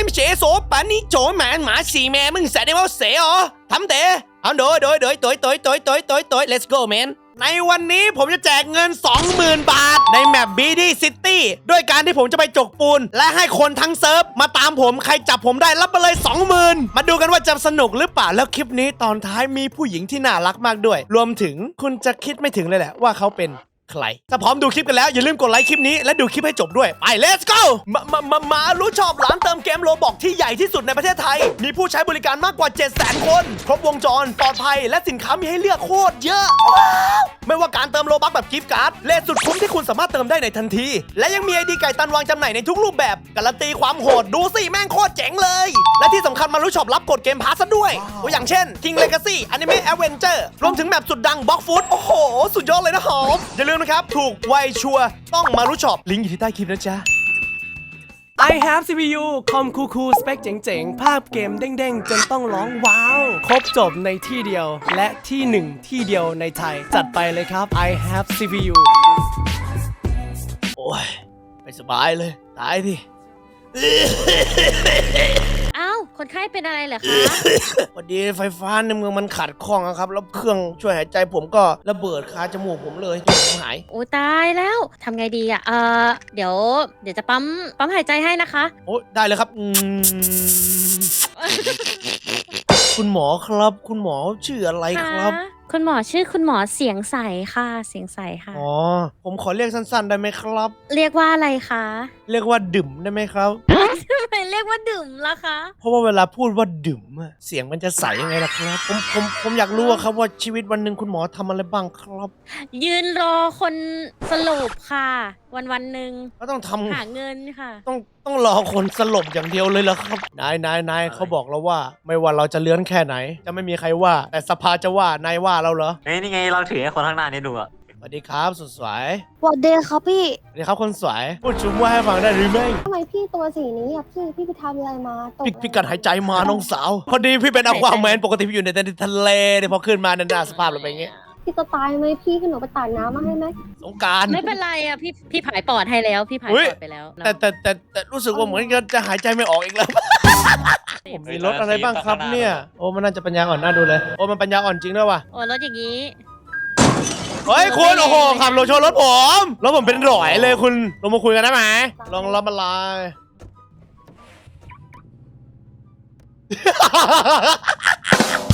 nem sẽ số bà ní chỗ mạng mà xì mẹ mừng sẽ đem áo sẽ ọ thắm tệ không đổi đổi đổi đổi đổi đổi đổi đổi đổi let's go man ในวันนี้ผมจะแจกเงิน 20,000 บาท ในแมปบีดี้ซิตี้ด้วยการที่ผมจะไปจกปูน และให้คนทั้งเซิร์ฟ มาตามผมใครจับผมได้รับไปเลย 20,000 มาดูกันว่าจะสนุกหรือเปล่า แล้วคลิปนี้ตอนท้ายมีผู้หญิงที่น่ารักมากด้วย รวมถึงคุณจะคิดไม่ถึงเลยแหละว่าเขาเป็น ใคร ถ้าพร้อมดูคลิปกันแล้ว อย่าลืมกดไลค์คลิปนี้และดูคลิปให้จบด้วย ไป let's go มามามามารู้ชอบร้านเติมเกมโลบอกที่ใหญ่ที่สุดในประเทศไทย มีผู้ใช้บริการมากกว่า 7 0 0 0 0 0 คน ครบวงจร ปลอดภัย และสินค้ามีให้เลือกโคตรเยอะ กิฟต์การ์ดเลทสุดคุ้มที่คุณสามารถเติมได้ในทันที และยังมีไอดีไก่ตันวางจำหน่ายในทุกรูปแบบ การันตีความโหดดูสิแม่งโคตรเจ๋งเลย และที่สำคัญมารู้ช็อปรับกดเกมพาร์ซะด้วยตัวอย่างเช่น King Legacy Anime Avenger รวมถึงแมปสุดดังบล็อกฟูดโอ้โห สุดยอดเลยนะหอมอย่าลืมนะครับถูกไวชัวต้องมารู้ช็อปลิงก์อยู่ที่ใต้คลิปนะจ๊ะ I have CPU คอมคูคูสเปคเจ๋งๆ ภาพเกมเด้งๆ จนต้องร้องว้าว ครบจบในที่เดียว และที่หนึ่งที่เดียวในไทย จัดไปเลยครับ I have CPU โอ้ย ไม่สบายเลย ตายดิ คนไข้เป็นอะไรเหรอคะ พอดีไฟฟ้าในเมืองมันขัดข้องอะครับ แล้วเครื่องช่วยหายใจผมก็ระเบิดคาจมูกผมเลยจนผมหาย โอ้ตายแล้วทำไงดีอะ เออเดี๋ยว เดี๋ยวจะปั๊ม ปั๊มหายใจให้นะคะ โอ้ได้เลยครับอืมคุณหมอครับ คุณหมอชื่ออะไรครับะ คุณหมอชื่อคุณหมอเสียงใสค่ะ เสียงใสค่ะ อ๋อ ผมขอเรียกสั้นๆ ได้ไหมครับ เรียกว่าอะไรคะเรียกว่าดื่มได้ไหมครับ ทำไมเรียกว่าดื่มล่ะคะ เพราะว่าเวลาพูดว่าดื่มอะเสียงมันจะใสยังไงล่ะครับ ผมผมผมอยากรู้อะครับว่าชีวิตวันหนึ่งคุณหมอทำอะไรบ้างครับ ยืนรอคนสรุปค่ะ วันวันๆหนึ่งก็ต้องทำหาเงินค่ะ ต้อง ต้องรอคนสลบอย่างเดียวเลยเหรอครับ นายนายนายเขาบอกเราว่า ไม่ว่าเราจะเลื้อนแค่ไหน จะไม่มีใครว่า แต่สภาจะว่านายว่าเราเหรอเฮ้ยนี่ไงเราถือให้คนข้างหน้านี่ดูอะสวัสดีครับสุดสวยสวัสดีครับพี่สวัสดีครับคนสวยพูดชุมว่าให้ฟังได้หรือไม่ทำไมพี่ตัวสีนี้อะพี่พี่ไปทำอะไรมาตกพี่พี่กัดหายใจมาน้องสาว พอดีพี่เป็นอควาแมนปกติพี่อยู่ในทะเลเนี่ยพอขึ้นมาในหน้าสภาพเราเป็นอย่างเงี้ย พี่จะตายไหมพี่ขึ้นหนูไปตัดน้ำมาให้ไหม สงกราร ไม่เป็นไรอะพี่พี่ผายปอดให้แล้ว พี่ผายเฮ้ยปอดไปแล้วเนอะแต่แต่แต่แต่รู้สึกว่าเหมือนกันจะหายใจไม่ออกอีกแล้ว ผมมีรถอะไรบ้างครับเนี่ย โอ้มันน่าจะปัญญาอ่อนน่าดูเลย โอ้มันปัญญาอ่อนจริงด้วยว่ะ โอ้รถอย่างนี้ เฮ้ยคุณโอ้โหขับรถชนรถผม รถผมเป็นร้อยเลยคุณลงมาคุยกันได้ไหมลองรับมาลาย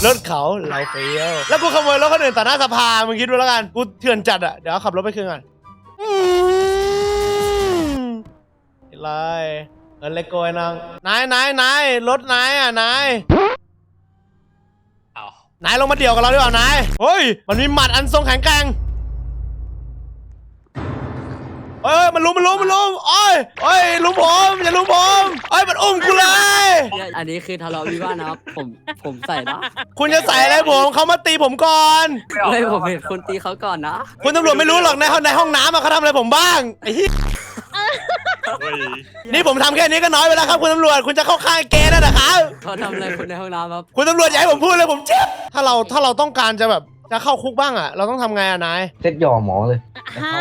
รถเขาเราเฟี้ยวแล้วกูขโมยรถคนอื่นต่อหน้าสภามึงคิดดูแล้วกันกูเถื่อนจัดอะเดี๋ยวเอาขับรถไปคืนก่อนอืมอะไรเงินเล็กโกยนางนายนายนายรถนายอะนายเอานายลงมาเดี่ยวกับเราดีกว่านายเฮ้ยมันมีหมัดอันทรงแข็งแกร่ง เอ้ยมันลุมมันลุมมันลุมโอ้ยโอ้ยลุมผมอย่าลุมผมเอ้ยมันอุ้มกูเลย อันนี้คือทะเลาะวิวาทนะครับ ผมผมใส่นะคุณจะใส่อะไรผมเขามาตีผมก่อนเฮ้ยผมเห็นคนตีเขาก่อนนะ คุณตำรวจไม่รู้หรอกในห้องในห้องน้ำอะเขาทำอะไรผมบ้างไอ้เหี้ยเฮ้ยนี่ผมทำแค่นี้ก็น้อยไปแล้วครับคุณตำรวจคุณจะเข้าข้างเกย์แล้วนะครับ เขาทำอะไรคนในห้องน้ำครับ คุณตำรวจอย่าให้ผมพูดเลยผมเจ็บถ้าเราถ้าเราต้องการจะแบบ จะเข้าคุกบ้างอะเราต้องทำไงอะนาย เซ็ตหย่อหมอเลย ฮะ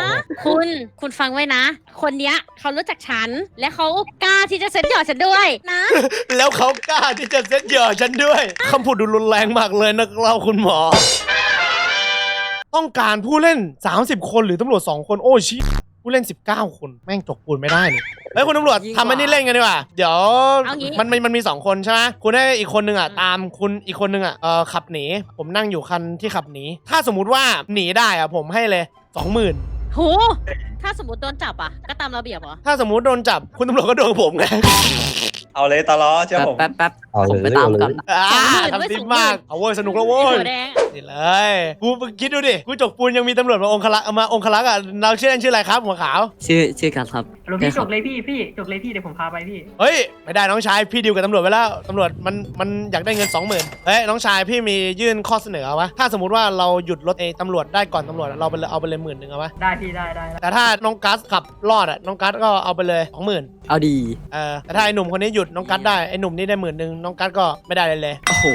คุณคุณฟังไว้นะ คนเนี้ยเขารู้จักฉัน และเขากล้าที่จะเซ็ตหยอดฉันด้วยนะ แล้วเขากล้าที่จะเซ็ตเหยอฉันด้วยคำพูดดูรุนแรงมากเลยนะครับคุณหมอ ต้องการผู้เล่น 30 คนหรือตำรวจ 2 คน โอ้ชิ ผู้เล่น 19 คนแม่งจกปูนไม่ได้นี่เฮ้ยคุณตำรวจยิ่งกว่าทำอันนี้เล่นกันดีกว่า เดี๋ยวเอางี้ มันมันมันมี 2 คนใช่ไหมคุณให้อีกคนนึงอะตามคุณอีกคนนึงอะเออขับหนี ผมนั่งอยู่คันที่ขับหนี ถ้าสมมุติว่าหนีได้อะผมให้เลย 20,000 โหถ้าสมมติโดนจับอะ ก็ตามระเบียบเหรอ ถ้าสมมุติโดนจับคุณตำรวจก็โดนผมไง เอาเลยตลอดเชื่อแป๊บผมแป๊บแป๊บเอาผมเลยไปตามเอาเลยกันอ่าสองหมื่นทำซิปไว้มากสองหมื่นเอาเว้ยสนุกแล้วโว้ไอ้ยหัวแดงนี่เลยกูคิดดูดิกูจกปูนยังมีตำรวจมาองคลักษ์มาองคลักษ์อะเราชื่อเล่นชื่ออะไรครับหัวขาว ชื่อชื่อกันครับหลวงพี่ใช่คจรับกเลยพี่พี่จกเลยพี่เดี๋ยวผมพาไปพี่ เฮ้ยไม่ได้น้องชายพี่ดีลกับตำรวจไว้แล้วตำรวจมันมันอยากได้เงิน 20,000เฮ้ยน้องชายพี่มียื่นข้อเสนอเอาวะถ้าสมมติว่าเราหยุดรถเอตำรวจได้ก่อนตำรวจอะเราไปเลยเอาไปเลยหมื่นหนึ่งเอาวะได้พี่ได้ได้ได้แต่ถ้าน้องกัสขับรอดอะน้องกัสก็เอาไปเลย20,000เอาดีเออแต่ถ้าไอ้หนุ่มคนนี้หยุดน้องกัสได้ไอ้หนุ่มนี่ได้หมื่นหนึ่งน้องกัสก็ไม่ได้เลยเลยโอ้โห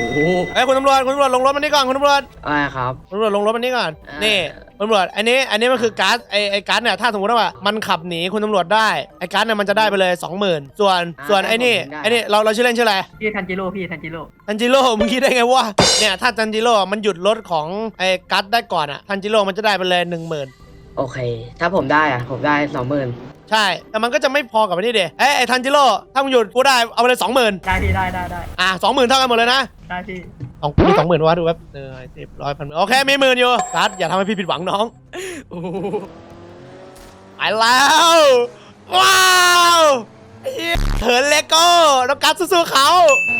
เฮ้ยคุณตำรวจคุณตำรวจลงรถมานี่ก่อนคุณตำรวจอะไรครับ คุณตำรวจลงรถมานี่ก่อนอ่านี่ตำรวจอันนี้อันนี้มันคือการ์ดไอไอการ์ดเนี่ยถ้าสมมติว่ามันขับหนีคุณตำรวจได้ไอการ์ดเนี่ยมันจะได้ไปเลย20,000ส่วนส่วนไอนี่ไอนี่เราเราชื่อเล่นชื่ออะไร พี่ทันจิโร่พี่ทันจิโร่ทันจิโร่มึงคิดได้ไงว่าเนี่ยถ้าทันจิโร่มันหยุดรถของไอการ์ดได้ก่อนอะทันจิโร่มันจะได้ไปเลย10,000 โอเค ถ้าผมได้อะผมได้สองหมื่นใช่ แต่มันก็จะไม่พอกับไอ้นี่เดเอ้ยไอ้ทันจิโร่ถ้ามึงหยุดกูได้เอาไปเลย20,000ได้พี่ได้ได้ได้อะ20,000เท่ากันหมดเลยนะ ได้พี่สองมีสองหมื่นวะดูแป๊บเออสิบร้อยพันโอเคมีหมื่นอยู่การ์ดอย่าทำให้พี่ผิดหวังน้องโอ้โหไปแล้ว ว้าวเหี้ยเหินเลโก้น้องการ์ดสู้ๆเขา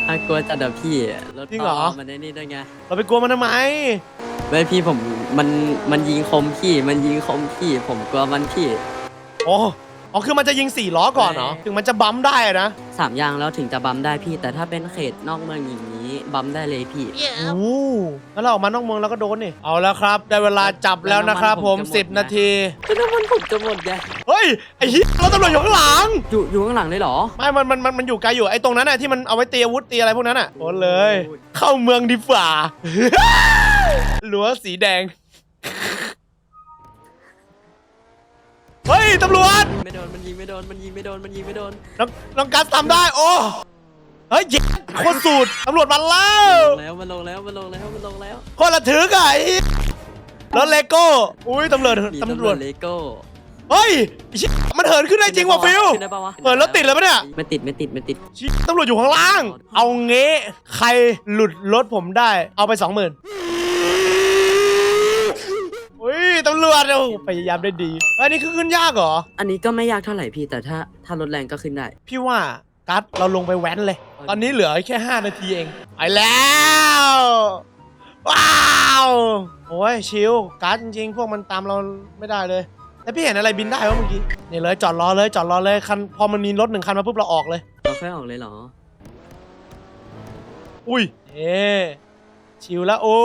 น่ากลัวจัดอะพี่รถจริงเหรอปมันได้นี่ด้วยไงเราไปกลัวมันทำไม ไม่พี่ผมมันมันยิงคมพี่ มันยิงคมพี่ ผมกลัวมันพี่โอ้อ๋อคือมันจะยิงสี่ล้อก่อนเหรอถึงมันจะบัมป์ได้อะนะสามยางแล้วถึงจะบัมได้พี่ แต่ถ้าเป็นเขตนอกเมืองอย่างนี้บัมได้เลยพี่ โอ้แล้วเราออกมานอกเมืองเราก็โดนนี่เอาแล้วครับ ได้เวลาจับแล้วนะครับผมแล้วน้ำมันผมจะหมด10นาทีก็น้ำมันผมจะหมดไงเฮ้ยไอ้เหี้ยรถตำรวจอยู่ข้างหลัง อยู่อยู่ข้างหลังเลยเหรอ ไม่ มัน มัน มัน มันอยู่ไกลอยู่ ไอ้ตรงนั้นน่ะที่มันเอาไว้ตีอาวุธตีอะไรพวกนั้นอะโอนเลย เข้าเมืองดีฝ่า รั้วสีแดง เฮ้ย ตำรวจ ไม่โดนมันยิงไม่โดนมันยิงไม่โดนมันยิงไม่โดนน้องน้องกัสทำได้ โอ้เฮ้ยเย็ดโคตรสูตรตำรวจมาแล้วลงแล้วมันลงแล้วมันลงแล้วมันลงแล้วโคตรระทึกอะไอ้รถเลโก้ อุ้ยตำรวจมีตำรวจเลโก้เฮ้ยไอ้เชี่ยมันเหินขึ้นได้จริงว่ะฟิว ขึ้นได้ปะวะเหินแล้วติดเลยปะเนี่ย ไม่ติดไม่ติดไม่ติดชิตำรวจอยู่ข้างล่าง เอาเงี้ ใครหลุดรถผมได้ เอาไปสองหมื่นอุ้ย ตำรวจโอ้โหพยายามได้ดีอันนี้คือขึ้นยากเหรอ อันนี้ก็ไม่ยากเท่าไหร่พี่แต่ถ้าถ้ารถแรงก็ขึ้นได้ พี่ว่ากัดเราลงไปแว้นเลย ตอนนี้เหลือแค่ 5 นาทีเองไปแล้ว ว้าวโอ้ยชิลกัดจริงๆ พวกมันตามเราไม่ได้เลยแล้วพี่เห็นอะไรบินได้วะเมื่อกี้นี่เลยจอดรอเลยจอดรอเลยคันพอมันมีรถหนึ่งคันมาปุ๊บเราออกเลย เราค่อยออกเลยเหรอ อุ้ยเอ๊ชิลแล้วโอ้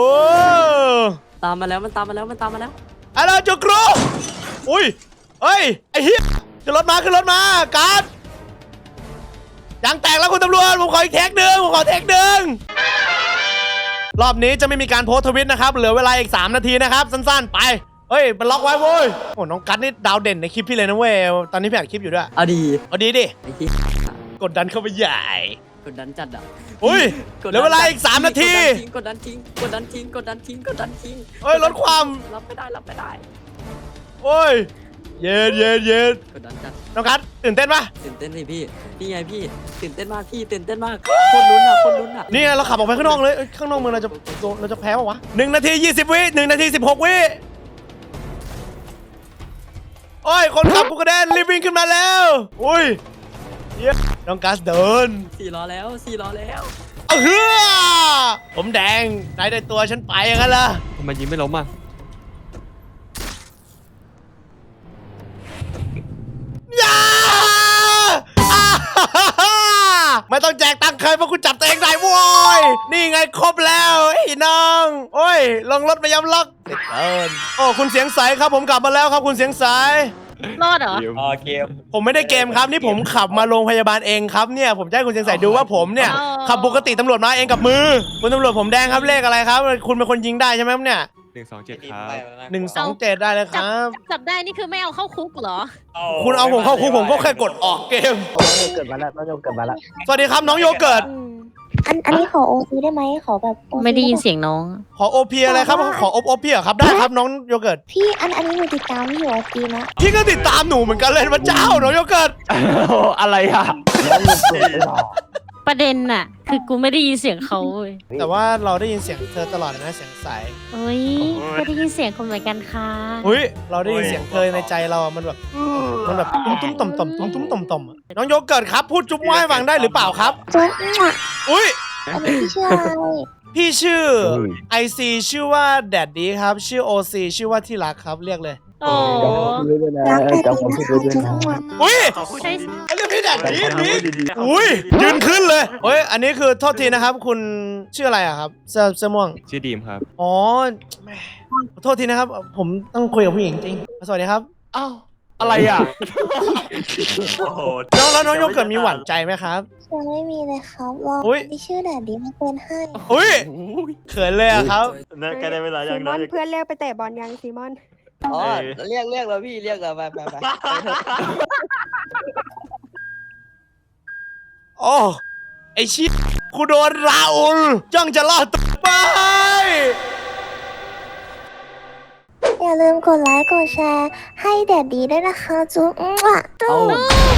ตามมาแล้วมันตามมาแล้วมันตามมาแล้ว อะไรจุกรูอุ้ยเฮ้ย ไอ้เหี้ยขึ้นรถมาขึ้นรถมาการดยางแตกแล้วคุณตำรวจผมขออีกเทคหนึ่งผมขอเทคหนึ่งรอบนี้จะไม่มีการโพสต์ทวิตนะครับ เหลือเวลาอีก 3 นาทีนะครับ สั้นๆ ไป เฮ้ยมันล็อกไว้เว้ยโอ้น้องกัดนี่ดาวเด่นในคลิปพี่เลยนะเว้ย ตอนนี้พี่อัดคลิปอยู่ด้วยเอาดีเอาดีดิ ไอ้ที่กดดันเข้าไปใหญ่ก ดดันจัดอะอุ้ยกดเหลือเวลาอีก3นาทีกดดันทิ้งกดดันทิ้งกดดันทิ้งกดดันทิ้งเฮ้ยลดความรับไม่ได้รับไม่ได้โอ้ยเย็นเย็นเย็นกดดันจัดน้องกัดตื่นเต้นปะตื่นเต้นสิพี่นี่ไงพี่ตื่นเต้นมากพี่ตื่นเต้นมากคนลุ้นอะคนลุ้นอะนี่ไงเราขับออกไปข้างนอกเลยเอ้ยข้างนอกเมืองเราจะโดนเราจะแพ้ปะวะหนึ่งนาทียี่สิบวิหนึ่งนาทีสิบหกวิโอ้ยคนขับกูกระเด็นรีบวิ่งขึ้นมาแล้ว อุ้ย เหี้ยน้องกัสเดินสี่ล้อแล้วสี่ล้อแล้วเอาเฮือผมแดงนายได้ตัวฉันไปอย่างนั้นล่ะทำไมยิงไม่ล้มอะอย่าอ่าฮ่าฮ่าฮ่าไม่ต้องแจกตังค์ใครเพราะคุณจับตัวเองได้โว้ยนี่ไงครบแล้วไอ้น้อง โอ้ย ลงรถไปย้ำล็อกติดเกินโอ้ คุณเสียงใสครับผมกลับมาแล้วครับคุณเสียงใส รอดเหรอ อ๋อเกม ผมไม่ได้เกมครับนี่ผมขับมาโรงพยาบาลเองครับเนี่ยผมจะให้คุณเสียงใสดูว่าผมเนี่ยอ๋อ ขับปกติตำรวจมาเองกับมือ คุณตำรวจผมแดงครับเลขอะไรครับ คุณเป็นคนยิงได้ใช่ไหมครับเนี่ยหนึ่งสองเจ็ดครับ หนึ่งสองเจ็ดได้เลยคจับรับ จับได้นี่คือไม่เอาเข้าคุกเหรอ คุณเอาผมเข้าคุกผมก็แค่กดออกเกมเกิดมาแล้วน้องโยเกิดมาแล้วสวัสดีครับน้องโยเกิร์ตอั นอันนี้ขอโอซีได้ไหมขอแบบ OC ไม่ได้ยินเสียงน้อง ขอโอพีอะไรครับ ขอโอโอพีเหรอครับได้ครับน้องโยเกิร์ตพี่อันอันนี้หนูติดตามพี่อยู่โอซีนะพี่ก็ติดตามหนูเหมือนกันเลยพระเจ้าน้องโยเกิร์ต อะไรอะ ประเด็นน่ะ คือกูไม่ได้ยินเสียงเขาเว้ยแต่ว่าเราได้ยินเสียงเธอตลอดเลยนะเสียงใสเฮ้ยไม่ได้ยินเสียงคนเหมือนกันค่ะ อุ้ยเราได้ยินเสียงเธอในใจเราอะมันแบบมันแบบตุ้มตุ้มต่อมต่อมตุ้มตุ้มต่อมต่อมอะน้องโยเกิร์ตครับพูดจุ๊บไม้ฟังได้หรือเปล่าครับ จุ๊บอะอุ้ยอันนี้พี่ชื่ออะไรพี่ชื่อ IC ชื่อว่าแดดดีครับ ชื่อ OC ชื่อว่าที่รักครับเรียกเลยโอ้รักแต่พี่นะคะจุ๊บอะอุ้ยใช่ เรียกพี่แดดดีดีอุ้ยยืนขึ้นเลยเฮ้ยอันนี้คือโทษทีนะครับ คุณชื่ออะไรอะครับเสื้อเสื้อม่วงชื่อดีมครับ อ๋อแหม่ขอโทษทีนะครับ ผมต้องคุยกับผู้หญิงจริง สวัสดีครับอ้าวอะไรอะโอ้โหน้องแล้วน้องโยเกิร์ตมีหวานใจไหมครับยังไม่มีเลยครับรออุ๊ยที่ชื่อแดดดีมาเป็นให้อุ้ยเขินเลยอะครับนั่นใกล้ได้เวลายังซีมนะอนเพื่อนเรียกไปเตะบอลยังซีมอน อ๋อเออเรียกเรียกแล้วพี่เรียกแล้วไปไปไป อะโอ้ไอชิกูโดนราอุลจ้องจะล่อตัวไป อย่าลืมกดไลค์กดแชร์ให้แดดดีด้วยนะคะจุ๊บเอา